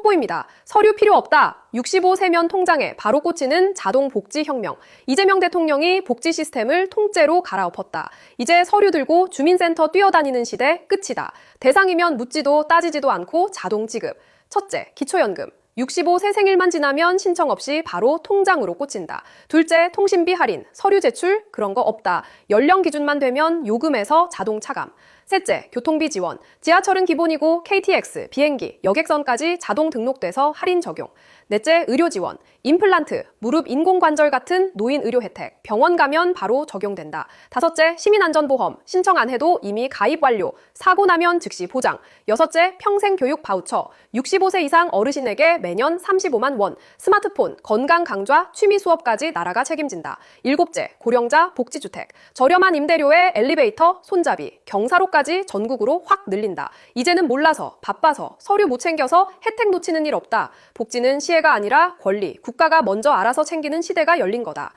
속보입니다. 서류 필요 없다. 65 세면 통장에 바로 꽂히는 자동 복지 혁명. 이재명 대통령이 복지 시스템을 통째로 갈아엎었다. 이제 서류 들고 주민센터 뛰어다니는 시대 끝이다. 대상이면 묻지도 따지지도 않고 자동 지급. 첫째, 기초연금. 65세 생일만 지나면 신청 없이 바로 통장으로 꽂힌다. 둘째, 통신비 할인, 서류 제출 그런 거 없다. 연령 기준만 되면 요금에서 자동 차감. 셋째, 교통비 지원. 지하철은 기본이고 KTX, 비행기, 여객선까지 자동 등록돼서 할인 적용. 넷째, 의료 지원. 임플란트, 무릎 인공관절 같은 노인 의료 혜택. 병원 가면 바로 적용된다. 다섯째, 시민안전보험. 신청 안 해도 이미 가입 완료. 사고 나면 즉시 보장. 여섯째, 평생 교육 바우처. 65세 이상 어르신에게 매년 35만 원. 스마트폰, 건강 강좌, 취미 수업까지 나라가 책임진다. 일곱째, 고령자 복지주택. 저렴한 임대료에 엘리베이터, 손잡이, 경사로까지 전국으로 확 늘린다. 이제는 몰라서, 바빠서, 서류 못 챙겨서 혜택 놓치는 일 없다. 복지는 시혜가 아니라 권리, 국가가 먼저 알아서 챙기는 시대가 열린 거다.